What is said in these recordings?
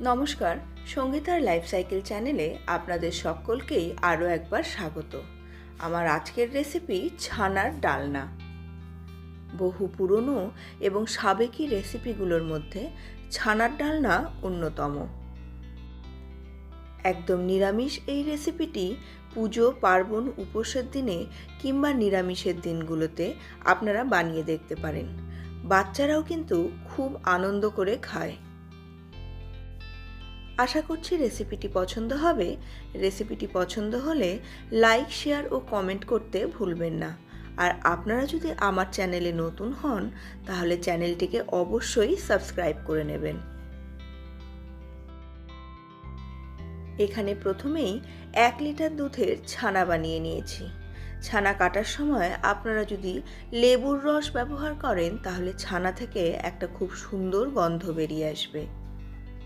নমস্কার, সঙ্গীতার life cycle চ্যানেলে আপনাদের সকলকেই আরও একবার স্বাগত। আমার আজকের রেসিপি ছানার ডালনা। বহু পুরনো এবং সাবেকি রেসিপিগুলোর মধ্যে ছানার ডালনা অন্যতম। একদম নিরামিষ এই রেসিপিটি পুজো, পার্বণ, উপোসের দিনে কিংবা নিরামিষের দিনগুলোতে আপনারা বানিয়ে দেখতে পারেন। বাচ্চারাও কিন্তু খুব আনন্দ করে খায়। আশা করছি রেসিপিটি পছন্দ হবে। রেসিপিটি পছন্দ হলে লাইক শেয়ার ও কমেন্ট করতে ভুলবেন না। আর আপনারা যদি আমার চ্যানেলে নতুন হন, তাহলে চ্যানেলটিকে অবশ্যই সাবস্ক্রাইব করে নেবেন। এখানে প্রথমেই এক লিটার দুধের ছানা বানিয়ে নিয়েছি। ছানা কাটার সময় আপনারা যদি লেবুর রস ব্যবহার করেন, তাহলে ছানা থেকে একটা খুব সুন্দর গন্ধ বেরিয়ে আসবে।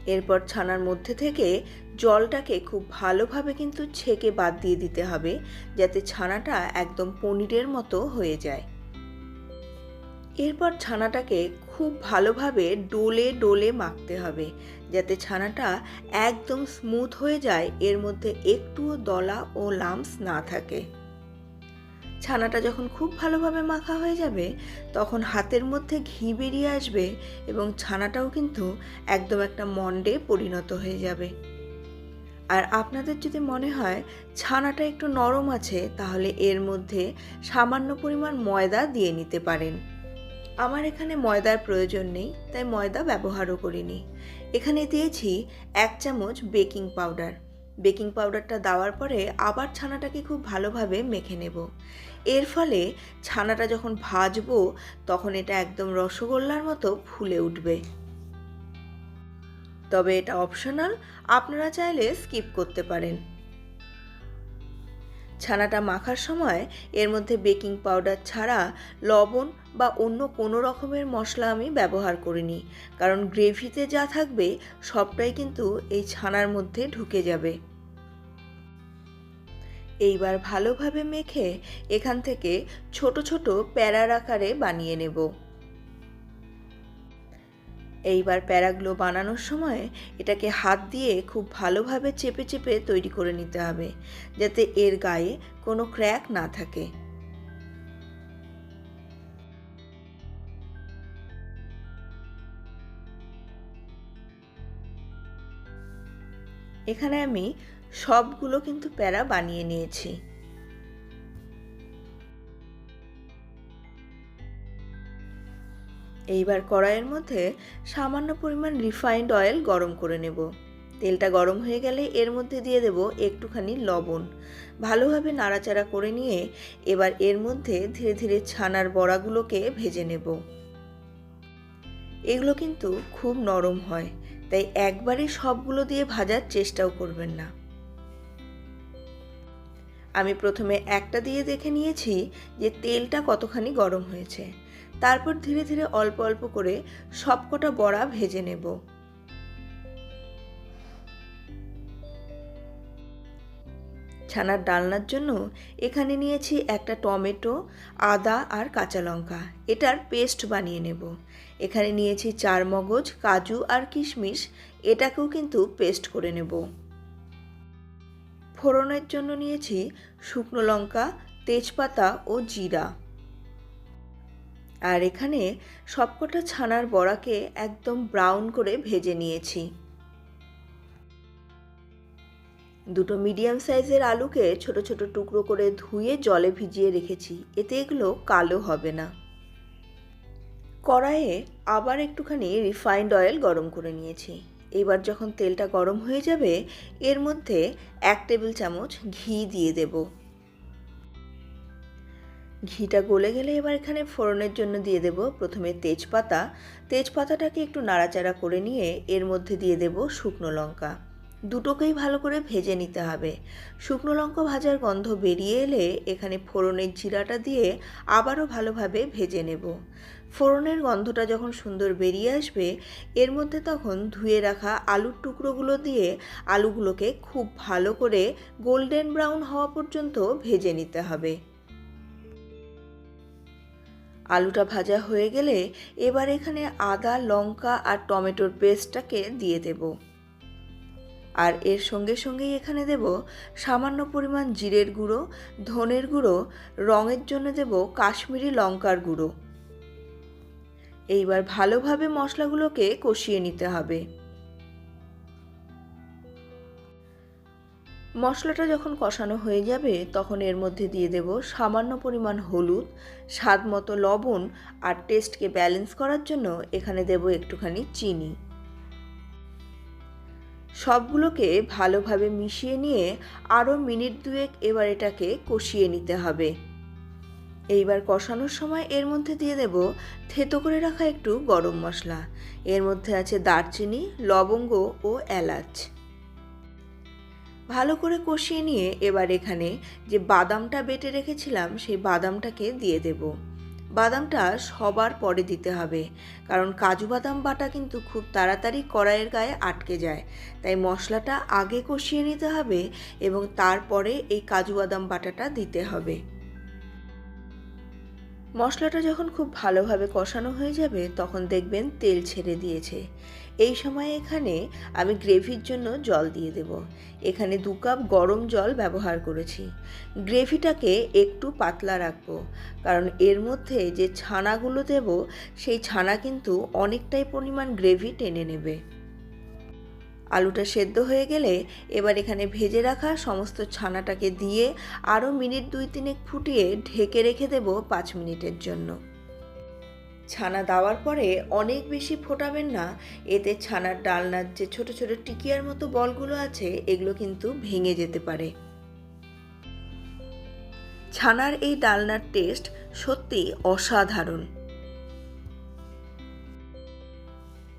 এরপর ছানার মধ্যে থেকে জলটাকে খুব ভালোভাবে কিন্তু ছেঁকে বাদ দিয়ে দিতে হবে, যাতে ছানাটা একদম পনিরের মতো হয়ে যায়। এরপর ছানাটাকে খুব ভালোভাবে ডোলে ডোলে মাখতে হবে, যাতে ছানাটা একদম স্মুথ হয়ে যায়, এর মধ্যে একটুও দলা ও লামস না থাকে। ছানাটা যখন খুব ভালোভাবে মাখা হয়ে যাবে, তখন হাতের মধ্যে ঘি বেরিয়ে আসবে এবং ছানাটাও কিন্তু একদম একটা মন্ডে পরিণত হয়ে যাবে। আর আপনাদের যদি মনে হয় ছানাটা একটু নরম আছে, তাহলে এর মধ্যে সামান্য পরিমাণ ময়দা দিয়ে নিতে পারেন। আমার এখানে ময়দার প্রয়োজন নেই, তাই ময়দা ব্যবহারও করিনি। এখানে দিয়েছি এক চামচ বেকিং পাউডার। বেকিং পাউডারটা দেওয়ার পরে আবার ছানাটাকে খুব ভালোভাবে মেখে নেব। এর ফলে ছানাটা যখন ভাজবো, তখন এটা একদম রসগোল্লার মতো ফুলে উঠবে। তবে এটা অপশনাল, আপনারা চাইলে স্কিপ করতে পারেন। ছানাটা মাখার সময় এর মধ্যে বেকিং পাউডার ছাড়া লবণ বা অন্য কোনো রকমের মশলা আমি ব্যবহার করিনি, কারণ গ্রেভিতে যা থাকবে সবটাই কিন্তু এই ছানার মধ্যে ঢুকে যাবে। এইবার ভালোভাবে মেখে এখান থেকে ছোট ছোট প্যারার আকারে বানিয়ে নেব। এইবার প্যারাগুলো বানানোর সময় এটাকে হাত দিয়ে খুব ভালোভাবে চেপে চেপে তৈরি করে নিতে হবে, যাতে এর গায়ে কোনো ক্র্যাক না থাকে। এখানে আমি সবগুলো কিন্তু প্যারা বানিয়ে নিয়েছি। এইবার কড়াইয়ের মধ্যে সামান্য পরিমাণ রিফাইন্ড অয়েল গরম করে নেব। তেলটা গরম হয়ে গেলে এর মধ্যে দিয়ে দেব একটুখানি লবণ। ভালোভাবে নাড়াচাড়া করে নিয়ে এবার এর মধ্যে ধীরে ধীরে ছানার বড়াগুলোকে ভেজে নেব। এগুলো কিন্তু খুব নরম হয়, তাই একবারে সবগুলো দিয়ে ভাজার চেষ্টাও করবেন না। আমি প্রথমে একটা দিয়ে দেখে নিয়েছি যে তেলটা কতখানি গরম হয়েছে। তারপর ধীরে ধীরে অল্প অল্প করে সবকটা বড়া ভেজে নেব। ছানার ডালনার জন্য এখানে নিয়েছি একটা টমেটো, আদা আর কাঁচা লঙ্কা। এটার পেস্ট বানিয়ে নেব। এখানে নিয়েছি চার মগজ কাজু আর কিশমিশ। এটাকেও কিন্তু পেস্ট করে নেব। ফোড়নের জন্য নিয়েছি শুকনো লঙ্কা, তেজপাতা ও জিরা। আর এখানে সবকটা ছানার বড়াকে একদম ব্রাউন করে ভেজে নিয়েছি। দুটো মিডিয়াম সাইজের আলুকে ছোট ছোট টুকরো করে ধুয়ে জলে ভিজিয়ে রেখেছি, এতে এগুলো কালো হবে না। কড়াইয়ে আবার একটুখানি রিফাইন্ড অয়েল গরম করে নিয়েছি। এবার যখন তেলটা গরম হয়ে যাবে, এর মধ্যে এক টেবিল চামচ ঘি দিয়ে দেব। ঘিটা গলে গেলে এবার এখানে ফোড়নের জন্য দিয়ে দেব প্রথমে তেজপাতা। তেজপাতাটাকে একটু নাড়াচাড়া করে নিয়ে এর মধ্যে দিয়ে দেব শুকনো লঙ্কা। দুটোকেই ভালো করে ভেজে নিতে হবে। শুকনো লঙ্কা ভাজার গন্ধ বেরিয়ে এলে এখানে ফোড়নের জিরাটা দিয়ে আবারও ভালোভাবে ভেজে নেব। ফোড়নের গন্ধটা যখন সুন্দর বেরিয়ে আসবে, এর মধ্যে তখন ধুয়ে রাখা আলুর টুকরোগুলো দিয়ে আলুগুলোকে খুব ভালো করে গোল্ডেন ব্রাউন হওয়া পর্যন্ত ভেজে নিতে হবে। আলুটা ভাজা হয়ে গেলে এবার এখানে আদা, লঙ্কা আর টমেটোর পেস্টটাকে দিয়ে দেবো। আর এর সঙ্গে সঙ্গেই এখানে দেব সামান্য পরিমাণ জিরের গুঁড়ো, ধনের গুঁড়ো, রঙের জন্য দেব কাশ্মীরি লঙ্কার গুঁড়ো। এইবার ভালোভাবে মশলাগুলোকে কষিয়ে নিতে হবে। মশলাটা যখন কষানো হয়ে যাবে, তখন এর মধ্যে দিয়ে দেব সামান্য পরিমাণ হলুদ, স্বাদ মতো লবণ আর টেস্টকে ব্যালেন্স করার জন্য এখানে দেব একটুখানি চিনি। সবগুলোকে ভালোভাবে মিশিয়ে নিয়ে আরও মিনিট দুয়েক এবার এটাকে কষিয়ে নিতে হবে। এইবার কষানোর সময় এর মধ্যে দিয়ে দেব থেতো করে রাখা একটু গরম মশলা। এর মধ্যে আছে দারচিনি, লবঙ্গ ও এলাচ। ভালো করে কষিয়ে নিয়ে এবার এখানে যে বাদামটা বেটে রেখেছিলাম, সেই বাদামটাকে দিয়ে দেব। বাদামটা সবার পরে দিতে হবে, কারণ কাজু বাদাম বাটা কিন্তু খুব তাড়াতাড়ি কড়াইয়ের গায়ে আটকে যায়। তাই মশলাটা আগে কষিয়ে নিতে হবে এবং তারপরে এই কাজু বাদাম বাটাটা দিতে হবে। মশলাটা যখন খুব ভালোভাবে কষানো হয়ে যাবে, তখন দেখবেন তেল ছেড়ে দিয়েছে। এই সময় এখানে আমি গ্রেভির জন্য জল দিয়ে দেব। এখানে দু কাপ গরম জল ব্যবহার করেছি। গ্রেভিটাকে একটু পাতলা রাখব, কারণ এর মধ্যে যে ছানাগুলো দেব, সেই ছানা কিন্তু অনেকটাই পরিমাণ গ্রেভি টেনে নেবে। আলুটা সেদ্ধ হয়ে গেলে এবার এখানে ভেজে রাখা সমস্ত ছানাটাকে দিয়ে আরও মিনিট দুই তিনেক ফুটিয়ে ঢেকে রেখে দেব পাঁচ মিনিটের জন্য। ছানা দেওয়ার পরে অনেক বেশি ফোটাবেন না, এতে ছানার ডালনার যে ছোট ছোট টিকিয়ার মতো বলগুলো আছে, এগুলো কিন্তু ভেঙে যেতে পারে। ছানার এই ডালনার টেস্ট সত্যি অসাধারণ।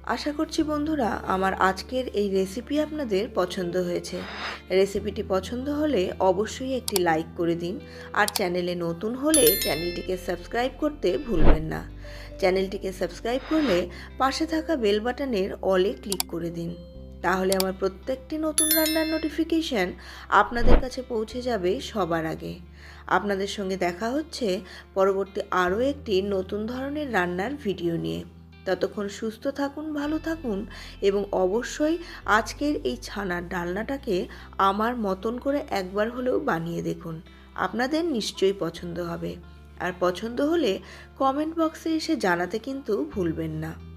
আশা করছি বন্ধুরা আমার আজকের এই রেসিপি আপনাদের পছন্দ হয়েছে। রেসিপিটি পছন্দ হলে অবশ্যই একটি লাইক করে দিন আর চ্যানেলে নতুন হলে চ্যানেলটিকে সাবস্ক্রাইব করতে ভুলবেন না। চ্যানেলটিকে সাবস্ক্রাইব করলে পাশে থাকা বেল বাটনের অলে ক্লিক করে দিন। তাহলে আমার প্রত্যেকটি নতুন রান্নার নোটিফিকেশান আপনাদের কাছে পৌঁছে যাবে সবার আগে। আপনাদের সঙ্গে দেখা হচ্ছে পরবর্তী আরও একটি নতুন ধরনের রান্নার ভিডিও নিয়ে। ততক্ষণ সুস্থ থাকুন, ভালো থাকুন এবং অবশ্যই আজকের এই ছানার ডালনাটাকে আমার মতন করে একবার হলেও বানিয়ে দেখুন। আপনাদের নিশ্চয়ই পছন্দ হবে। আর পছন্দ হলে কমেন্ট বক্সে এসে জানাতে কিন্তু ভুলবেন না।